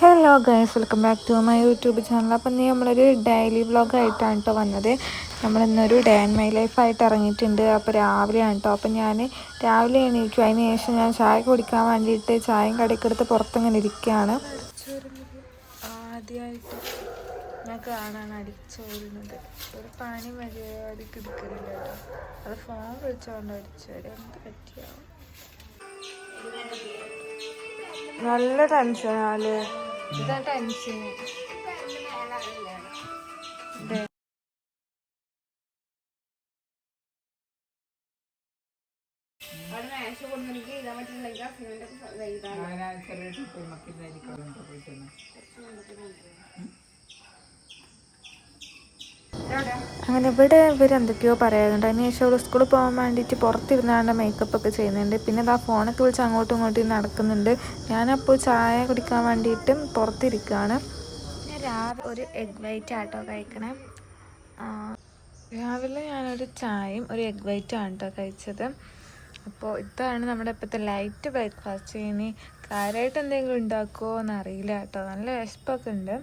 Hello guys welcome back to my YouTube channel അപ്പം നീ നമ്മളൊരു ഡെയിലി വ്ളോഗായിട്ടാണ് കേട്ടോ വന്നത്. നമ്മളിന്നൊരു ഡേ ആൻഡ് മൈ ലൈഫ് ആയിട്ട് ഇറങ്ങിയിട്ടുണ്ട്. അപ്പോൾ രാവിലെയാണ് കേട്ടോ അപ്പം ഞാൻ രാവിലെ എണീക്കും അതിന് ശേഷം ഞാൻ ചായ കുടിക്കാൻ വേണ്ടിയിട്ട് ചായയും കടയ്ക്കെടുത്ത് പുറത്തിങ്ങനെ ഇരിക്കുകയാണ് ആദ്യമായിട്ട് ഞാൻ കാണാൻ അടിച്ചോരുന്നത് ഒരു പാനി മര്യാദയ്ക്ക് എടുക്കലില്ല കേട്ടോ അത്? ഫോൺ വിളിച്ചോണ്ട് അടിച്ചോര് എന്ത് പറ്റിയാവും നല്ല ടെൻഷനാല് ഇതാ ടെൻഷൻ അങ്ങനെ ഇവിടെ ഇവർ എന്തൊക്കെയോ പറയാറുണ്ട് അതിന് ശേഷം അവൾ സ്കൂളിൽ പോകാൻ വേണ്ടിയിട്ട് പുറത്തിരുന്നാണ്ട് മേക്കപ്പ് ഒക്കെ ചെയ്യുന്നുണ്ട് പിന്നെ ആ ഫോണൊക്കെ വിളിച്ച് അങ്ങോട്ടും ഇങ്ങോട്ടും നടക്കുന്നുണ്ട്. ഞാനപ്പോൾ ചായ കുടിക്കാൻ വേണ്ടിയിട്ട് പുറത്തിരിക്കുകയാണ് ഞാൻ രാവിലെ ഒരു എഗ് വൈറ്റ് ആട്ടോ കഴിക്കണേ. രാവിലെ ഞാനൊരു ചായയും ഒരു എഗ് വൈറ്റും ആണ് കേട്ടോ കഴിച്ചത്. അപ്പോൾ ഇതാണ് നമ്മുടെ ഇപ്പോഴത്തെ ലൈറ്റ് ബ്രേക്ക്ഫാസ്റ്റ് ഇനി കാര്യമായിട്ട് എന്തെങ്കിലും ഉണ്ടാക്കുമോ എന്നറിയില്ല കേട്ടോ നല്ല വിശപ്പൊക്കെ ഉണ്ട്.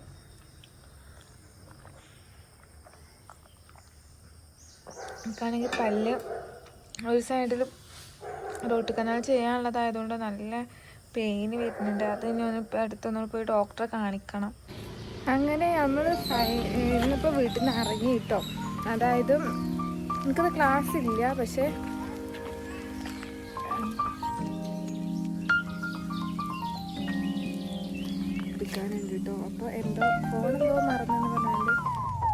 എനിക്കാണെങ്കിൽ പല്ല് ഒരു സൈഡിൽ റോട്ട് കനാൽ ചെയ്യാനുള്ളതായതുകൊണ്ട് നല്ല പെയിന് വരുന്നുണ്ട്. അത് ഇനി ഒന്ന് അടുത്തൊന്നും പോയി ഡോക്ടറെ കാണിക്കണം. അങ്ങനെ നമ്മൾ ഇന്നിപ്പോൾ വീട്ടിൽ നിന്ന് ഇറങ്ങി കിട്ടും അതായത് എനിക്കത് ക്ലാസ് ഇല്ല പക്ഷേ എടുക്കാനുണ്ട് കേട്ടോ അപ്പോൾ എന്തോ ഫോണെന്തോ മറന്നെന്ന് പറഞ്ഞാൽ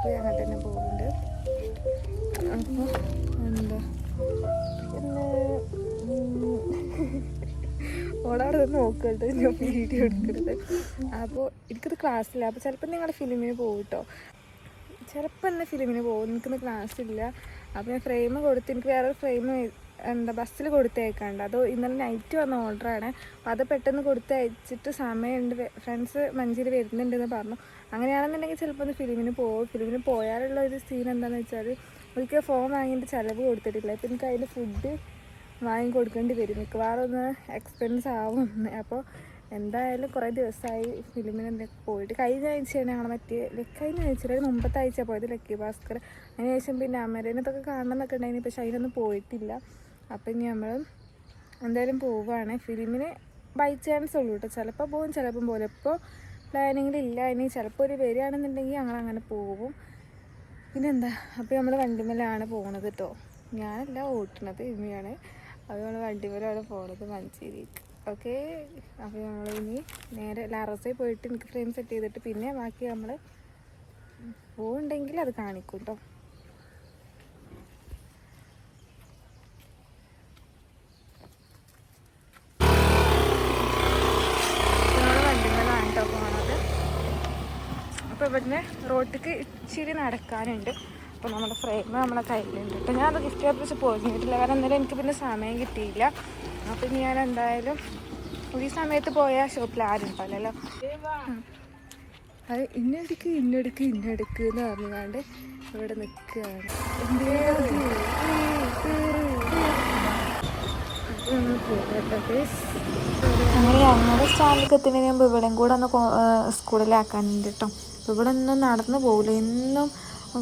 പോയി അങ്ങനെ തന്നെ പോകുന്നുണ്ട് അപ്പോൾ എന്താ? ഓളവിടെ നോക്കട്ടെ ഞാൻ വീഡിയോ എടുക്കരുത്. അപ്പോൾ എനിക്കത് ക്ലാസ്സില്ല. അപ്പോൾ ചിലപ്പോൾ നിങ്ങൾ ഫിലിമിന് പോകും കേട്ടോ ചിലപ്പോൾ തന്നെ ഫിലിമിന് പോകും. എനിക്കിന്ന് ക്ലാസ് ഇല്ല അപ്പോൾ ഞാൻ ഫ്രെയിം കൊടുത്ത് എനിക്ക് വേറെ ഫ്രെയിം എന്താ ബസ്സിൽ കൊടുത്തയക്കാണ്ട് അത് ഇന്നലെ നൈറ്റ് വന്ന ഓർഡറാണ്. അപ്പോൾ അത് പെട്ടെന്ന് കൊടുത്തയച്ചിട്ട് സമയമുണ്ട് ഫ്രണ്ട്സ് മഞ്ചേരി വരുന്നുണ്ടെന്ന് പറഞ്ഞു. അങ്ങനെയാണെന്നുണ്ടെങ്കിൽ ചിലപ്പോൾ ഒന്ന് ഫിലിമിന് പോകും ഫിലിമിന് പോയാലുള്ള ഒരു സീൻ എന്താണെന്ന് വെച്ചാൽ ഒരിക്കൽ ഫോൺ വാങ്ങിയിട്ട് ചിലവ് കൊടുത്തിട്ടില്ല. ഇപ്പം എനിക്ക് അതിന്റെ ഫുഡ് വാങ്ങി കൊടുക്കേണ്ടി വരും. മിക്കവാറും ഒന്ന് എക്സ്പെൻസ് ആവും. അപ്പോൾ എന്തായാലും കുറേ ദിവസമായി ഫിലിമിന് എന്തൊക്കെ പോയിട്ട്. കഴിഞ്ഞ ആഴ്ചയാണ് ഞങ്ങൾ മറ്റേ കഴിഞ്ഞ ആഴ്ച മുമ്പത്തെ ആഴ്ച പോയത് ലക്കി ഭാസ്കർ. അതിന് ശേഷം പിന്നെ അമരനത്തൊക്കെ കാണണം എന്നൊക്കെ ഉണ്ടായിരുന്നു. പക്ഷെ അതിനൊന്നും പോയിട്ടില്ല. അപ്പം ഇനി നമ്മൾ എന്തായാലും പോവുകയാണ് ഫിലിമിന് ബൈ ചാൻസ് ഉള്ളൂ കേട്ടോ ചിലപ്പോൾ പോകും ചിലപ്പം പോലെ ഇപ്പോൾ പ്ലാനിങ്ങിലില്ല ഇനി ചിലപ്പോൾ ഒരു വരികയാണെന്നുണ്ടെങ്കിൽ ഞങ്ങൾ അങ്ങനെ പോകും പിന്നെന്താ? അപ്പോൾ നമ്മൾ വണ്ടിമേലാണ് പോണത് കേട്ടോ ഞാനല്ല ഓട്ടണത് ഇമ്മയാണ്. അപ്പോൾ നമ്മൾ വണ്ടിമേലാണ് പോണത് മഞ്ചേരിക്ക്. ഓക്കെ? അപ്പോൾ നമ്മൾ ഇനി നേരെ ലാറസയിൽ പോയിട്ട് എനിക്ക് ഫ്രെയിം സെറ്റ് ചെയ്തിട്ട് പിന്നെ ബാക്കി നമ്മൾ പോകുന്നുണ്ടെങ്കിൽ അത് കാണിക്കും കേട്ടോ നമ്മൾ വണ്ടിമേലാണ് കേട്ടോ പോണത് അപ്പോൾ ഇവിടുന്ന് റോട്ടിക്ക് ഇച്ചിരി നടക്കാനുണ്ട്. അപ്പോൾ നമ്മുടെ ഫ്രെയിം നമ്മുടെ കയ്യിലുണ്ട്. അപ്പോൾ ഞാൻ അത് ഗിഫ്റ്റ് ചെയ്ത് പോയിരുന്നിട്ടില്ല കാരണം അന്നേരം എനിക്ക് പിന്നെ സമയം കിട്ടിയില്ല. അപ്പോൾ ഇനി ഞാൻ എന്തായാലും ഈ സമയത്ത് പോയ ഷോപ്പിൽ ആരും ഉണ്ടാവില്ലല്ലോ. അത് ഇന്നെടുക്ക് ഇന്നെടുക്ക് ഇന്നെടുക്ക് എന്ന് പറഞ്ഞുകൊണ്ട് ഇവിടെ നിൽക്കുകയാണ്? അങ്ങനെ ഞങ്ങളുടെ സ്റ്റാൻഡിലേക്ക് എത്തുന്നതിന് മുമ്പ് ഇവിടെയും കൂടെ ഒന്ന് സ്കൂളിലാക്കാനുണ്ട് കേട്ടോ. അപ്പോൾ ഇവിടെ ഒന്നും നടന്നു പോകില്ല എന്നും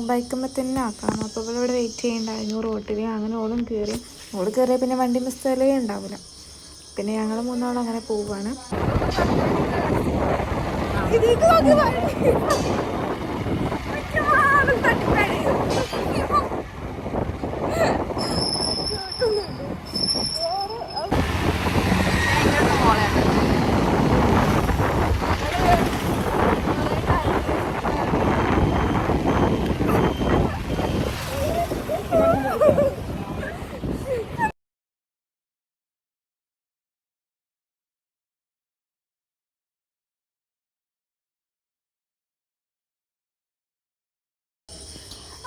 ബൈക്കുമ്പോൾ തന്നെ ആക്കണം. അപ്പോൾ ഇവിടെ ഇവിടെ വെയിറ്റ് ചെയ്യണ്ടായിരുന്നു റോട്ടിൽ അങ്ങനെ ഓളും കയറി ഓട് കയറിയാൽ പിന്നെ വണ്ടി മിസ്സലേ ഉണ്ടാവില്ല പിന്നെ ഞങ്ങൾ മൂന്നാളും അങ്ങനെ പോവുകയാണ്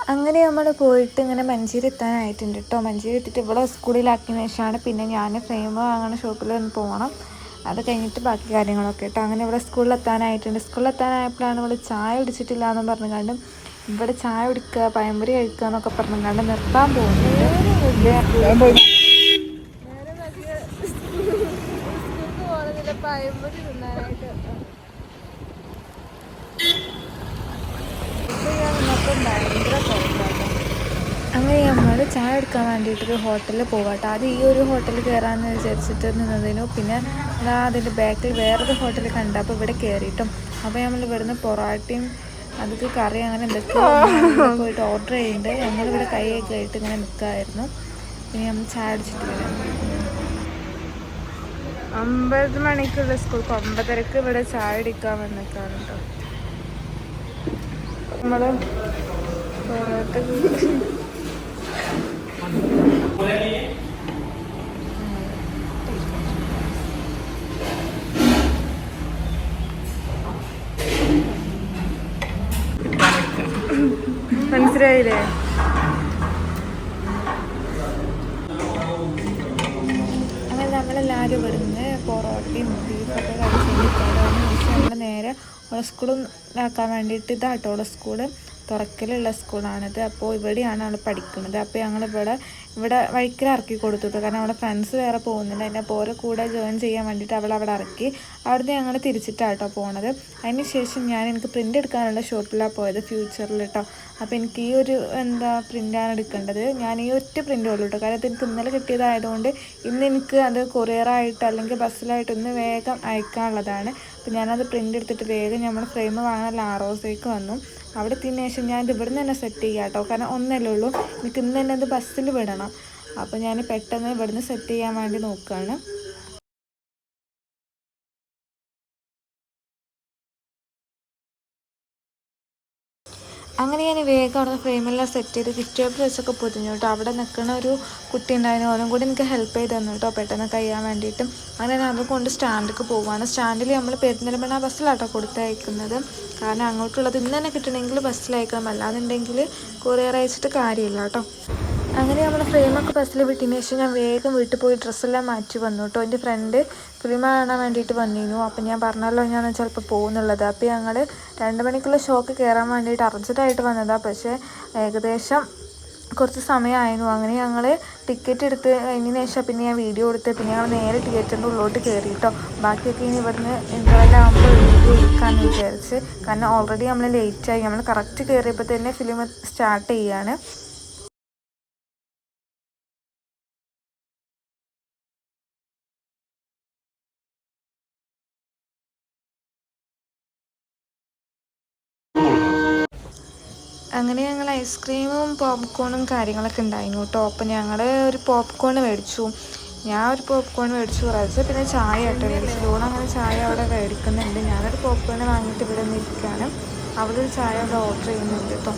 അങ്ങനെ നമ്മൾ പോയിട്ട് ഇങ്ങനെ മഞ്ചേരി എത്താനായിട്ടുണ്ട് കേട്ടോ മഞ്ചേരി എത്തിയിട്ട് ഇവിടെ സ്കൂളിലാക്കിയതിന് ശേഷമാണ് പിന്നെ ഞാൻ ഫ്രെയിം വാങ്ങണ ഷോപ്പിൽ ഒന്ന് പോകണം അത് കഴിഞ്ഞിട്ട് ബാക്കി കാര്യങ്ങളൊക്കെ കേട്ടോ അങ്ങനെ ഇവിടെ സ്കൂളിൽ എത്താനായിട്ടുണ്ട് സ്കൂളിൽ എത്താനായപ്പോഴാണ് ഇവിടെ ചായ കുടിച്ചിട്ടില്ല എന്നും പറഞ്ഞു കണ്ട് ഇവിടെ ചായ കുടിക്കുക പഴംപൊരി കഴിക്കുക എന്നൊക്കെ പറഞ്ഞു കണ്ട് നിർത്താൻ പോകുന്നുണ്ട് പഴംപൊരി അങ്ങനെ നമ്മൾ ചായ എടുക്കാൻ വേണ്ടിയിട്ടൊരു ഹോട്ടലിൽ പോകാട്ടോ അത് ഈ ഒരു ഹോട്ടലിൽ കയറാമെന്ന് വിചാരിച്ചിട്ട് നിന്നതിനു. പിന്നെ ഞാൻ അതിന്റെ ബാക്കിൽ വേറൊരു ഹോട്ടൽ കണ്ട അപ്പോൾ ഇവിടെ കയറിയിട്ടും അപ്പോൾ നമ്മൾ ഇവിടുന്ന് പൊറാട്ടയും അതൊക്കെ കറി അങ്ങനെ എന്തൊക്കെയോ പോയിട്ട് ഓർഡർ ചെയ്യുന്നുണ്ട് ഞങ്ങളിവിടെ കൈയൊക്കെ ആയിട്ട് ഇങ്ങനെ നിൽക്കായിരുന്നു പിന്നെ നമ്മൾ ചായ അടിച്ചിട്ട് വരാം. ഒമ്പത് മണിക്കുള്ള സ്കൂൾ ഒമ്പതരക്ക് ഇവിടെ ചായ അടിക്കാൻ വന്നേക്കാണ് കേട്ടോ നമ്മൾ പൊറോട്ട മനസ്സിലായില്ലേ? അങ്ങനെ നമ്മളെല്ലാവരും ഇവിടുന്ന് പൊറോട്ടയും ബീഫൊക്കെ കഴിച്ചിട്ടുണ്ട് നമ്മൾ നേരെ സ്കൂളും ആക്കാൻ വേണ്ടിയിട്ട് ഇതാട്ടോ സ്കൂൾ. തുറക്കലുള്ള സ്കൂളാണിത്. അപ്പോൾ ഇവിടെയാണ് അവൾ പഠിക്കുന്നത്. അപ്പോൾ ഞങ്ങളിവിടെ ഇവിടെ വഴിക്കൽ ഇറക്കി കൊടുത്തുട്ടോ കാരണം അവിടെ ഫ്രണ്ട്സ് വേറെ പോകുന്നുണ്ട്. അതിന്റെ പോലെ കൂടെ ജോയിൻ ചെയ്യാൻ വേണ്ടിയിട്ട് അവൾ അവിടെ ഇറക്കി. അവിടുന്ന് ഞങ്ങൾ തിരിച്ചിട്ടാട്ടോ പോണത്. അതിന് ശേഷം ഞാൻ എനിക്ക് പ്രിന്റ് എടുക്കാനുള്ള ഷോപ്പിലാണ് പോയത് ഫ്യൂച്ചറിൽ കേട്ടോ അപ്പോൾ എനിക്ക് ഈ ഒരു എന്താ പ്രിന്റാണ് എടുക്കേണ്ടത്. ഞാൻ ഈ ഒറ്റ പ്രിന്റ് ഉള്ളൂ കേട്ടോ കാരണം എനിക്ക് ഇന്നലെ കിട്ടിയതായതുകൊണ്ട് ഇന്ന് എനിക്ക് അത് കൊറിയറായിട്ട് അല്ലെങ്കിൽ ബസ്സിലായിട്ട് ഒന്ന് വേഗം അയക്കാനുള്ളതാണ്. അപ്പോൾ ഞാനത് പ്രിന്റ് എടുത്തിട്ട് വേഗം നമ്മൾ ഫ്രെയിം വാങ്ങാൻ ലാറോസേക്ക് വന്നു. അവിടെ എത്തിയതിന് ശേഷം ഞാൻ ഇത് ഇവിടെ നിന്ന് തന്നെ സെറ്റ് ചെയ്യാം കേട്ടോ. കാരണം ഒന്നല്ലേ ഉള്ളൂ. എനിക്ക് ഇന്ന് തന്നെ അത് ബസ്സിൽ വിടണം. അപ്പോൾ ഞാൻ പെട്ടെന്ന് ഇവിടുന്ന് സെറ്റ് ചെയ്യാൻ വേണ്ടി നോക്കുകയാണ് അങ്ങനെ ഞാൻ വേഗം അവിടെ ഫ്രെയിമെല്ലാം സെറ്റ് ചെയ്ത് കിറ്റിയോപ്പ് വെച്ചൊക്കെ പൊതിഞ്ഞു കേട്ടോ. അവിടെ നിൽക്കുന്ന ഒരു കുട്ടി ഉണ്ടായിരുന്നു. അവനും കൂടി എനിക്ക് ഹെൽപ്പ് ചെയ്ത് തന്നു കേട്ടോ. പെട്ടെന്ന് കഴിയാൻ വേണ്ടിയിട്ട്. അങ്ങനെ ഞാൻ കൊണ്ട് സ്റ്റാൻഡിലേക്ക് പോവാണ് സ്റ്റാൻഡിൽ നമ്മൾ പെരുന്തൽമണ്ണ ബസ്സിലാട്ടോ കൊടുത്തയക്കുന്നത്. കാരണം അങ്ങോട്ടുള്ളത് ഇന്ന് തന്നെ കിട്ടണമെങ്കിൽ ബസ്സിലയക്കണം അല്ലാന്നുണ്ടെങ്കിൽ കൊറിയർ അയച്ചിട്ട് കാര്യമില്ല കേട്ടോ. അങ്ങനെ നമ്മൾ ഫ്രെയിമൊക്കെ ബസ്സിൽ വിട്ടതിന് ശേഷം ഞാൻ വേഗം വീട്ടിൽ പോയി ഡ്രസ്സെല്ലാം മാറ്റി വന്നു കേട്ടോ. എന്റെ ഫ്രണ്ട് ഫിലിം കാണാൻ വേണ്ടിയിട്ട് വന്നിരുന്നു. അപ്പം ഞാൻ പറഞ്ഞല്ലോ ഞാൻ ചിലപ്പോൾ പോകുന്നുള്ളത്. അപ്പോൾ ഞങ്ങൾ രണ്ട് മണിക്കുള്ള ഷോക്ക് കയറാൻ വേണ്ടിയിട്ട് അർജന്റായിട്ട് വന്നതാണ് പക്ഷേ ഏകദേശം കുറച്ച് സമയമായിരുന്നു. അങ്ങനെ ഞങ്ങൾ ടിക്കറ്റ് എടുത്ത് കഴിഞ്ഞതിന് ശേഷം പിന്നെ ഞാൻ വീഡിയോ എടുത്ത് പിന്നെ ഞങ്ങൾ നേരെ തിയേറ്ററിന്റെ ഉള്ളോട്ട് കയറി കേട്ടോ. ബാക്കിയൊക്കെ ഇനി ഇവിടുന്ന് ഇന്റർവെല്ലാകുമ്പോൾ വീഡിയോ എടുക്കാമെന്ന് വിചാരിച്ച്. കാരണം ഓൾറെഡി നമ്മൾ ലേറ്റായി നമ്മൾ കറക്റ്റ് കയറിയപ്പോൾ തന്നെ ഫിലിം സ്റ്റാർട്ട് ചെയ്യുകയാണ് അങ്ങനെ ഞങ്ങൾ ഐസ്ക്രീമും പോപ്കോണും കാര്യങ്ങളൊക്കെ ഉണ്ടായിരുന്നു കേട്ടോ. അപ്പം ഞങ്ങൾ ഒരു പോപ്കോൺ മേടിച്ചു. ഞാൻ ഒരു പോപ്കോൺ മേടിച്ചു കുറച്ച് പിന്നെ ചായ കേട്ടോ മേടിച്ചു. ലോൺ അങ്ങനെ ചായ അവിടെ മേടിക്കുന്നുണ്ട്. ഞാനൊരു പോപ്കോൺ വാങ്ങിയിട്ട് ഇവിടെ നിൽക്കുകയാണ് അവിടെ ഒരു ചായ അവിടെ ഓർഡർ ചെയ്യുന്നുണ്ട് കേട്ടോ.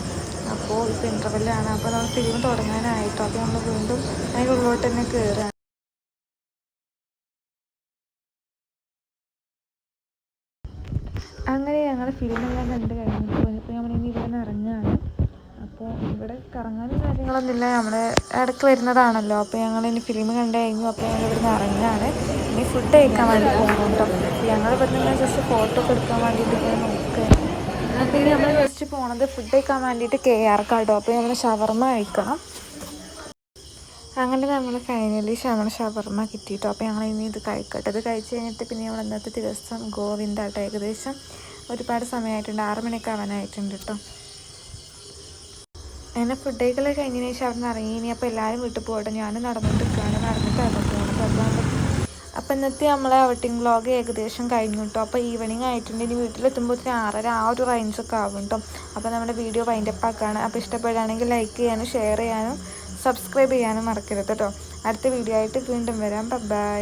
അപ്പോൾ ഇപ്പോൾ ഇന്റർവെല്ലാണ് അപ്പോൾ നമ്മൾ ഫിലിം തുടങ്ങാനായിട്ടോ. അപ്പോൾ നമ്മൾ വീണ്ടും അതിന്റെ ഉള്ളിലോട്ട് തന്നെ കയറുകയാണ് അങ്ങനെ ഞങ്ങളുടെ ഫിലിമെല്ലാം കണ്ട് കഴിഞ്ഞു ഇപ്പോൾ നമ്മൾ ഇനി ഇവിടെ നിന്ന് ഇറങ്ങുകയാണ് അപ്പോൾ ഇവിടെ കറങ്ങാനും കാര്യങ്ങളൊന്നുമില്ല നമ്മൾ ഇടയ്ക്ക് വരുന്നതാണല്ലോ. അപ്പോൾ ഞങ്ങൾ ഇനി ഫിലിം കണ്ടു കഴിഞ്ഞു. അപ്പോൾ ഞങ്ങൾ ഇവിടുന്ന് ഇറങ്ങുകയാണ്. ഇനി ഫുഡ് കഴിക്കാൻ വേണ്ടി പോകണം കേട്ടോ ഞങ്ങൾ ഇവിടുന്ന് ജസ്റ്റ് ഫോട്ടോ ഒക്കെ എടുക്കാൻ വേണ്ടിയിട്ട് ഇങ്ങനെ നോക്കുകയാണ് അപ്പോൾ ഇനി നമ്മൾ ജസ്റ്റ് പോണത് ഫുഡ് കഴിക്കാൻ വേണ്ടിയിട്ട് കെ ആർ കാട്ടോ അപ്പോൾ നമ്മൾ ഷവർമ്മ കഴിക്കണം. അങ്ങനെ നമ്മൾ ഫൈനലി നമ്മൾ ഷവർമ്മ കിട്ടിയിട്ടോ അപ്പോൾ ഞങ്ങൾ ഇനി ഇത് കഴിക്കട്ടെ. ഇത് കഴിച്ച് കഴിഞ്ഞിട്ട് പിന്നെ നമ്മൾ ഇന്നത്തെ ദിവസം ഗോവിന്ദാട്ടോ ഏകദേശം ഒരുപാട് സമയമായിട്ടുണ്ട്. ആറ് മണിയൊക്കെ ആവാനായിട്ടുണ്ട് കേട്ടോ അങ്ങനെ ഫുഡ് കഴിക്കലൊക്കെ കഴിഞ്ഞതിന് ശേഷം അവിടെ നിന്ന് ഇറങ്ങി. ഇനി അപ്പോൾ എല്ലാവരും വീട്ടിൽ പോകട്ടെ. ഞാൻ നടന്നിട്ട് നടന്നിട്ടാണ് പോകുന്നത് അപ്പോൾ അപ്പോൾ ഇന്നത്തെ നമ്മളെ ഔട്ടിംഗ് വ്ളോഗ് ഏകദേശം കഴിഞ്ഞു കേട്ടോ അപ്പോൾ ഈവനിങ് ആയിട്ടുണ്ട്. ഇനി വീട്ടിലെത്തുമ്പോഴത്തേന് ആറര ആ ഒരു റേഞ്ചൊക്കെ ആകും കേട്ടോ അപ്പോൾ നമ്മുടെ വീഡിയോ വൈൻഡപ്പ് ആക്കുകയാണ് അപ്പോൾ ഇഷ്ടപ്പെടുകയാണെങ്കിൽ ലൈക്ക് ചെയ്യാനും ഷെയർ ചെയ്യാനും സബ്സ്ക്രൈബ് ചെയ്യാനും മറക്കരുത് കേട്ടോ അടുത്ത വീഡിയോ ആയിട്ട് വീണ്ടും വരാം. ബൈ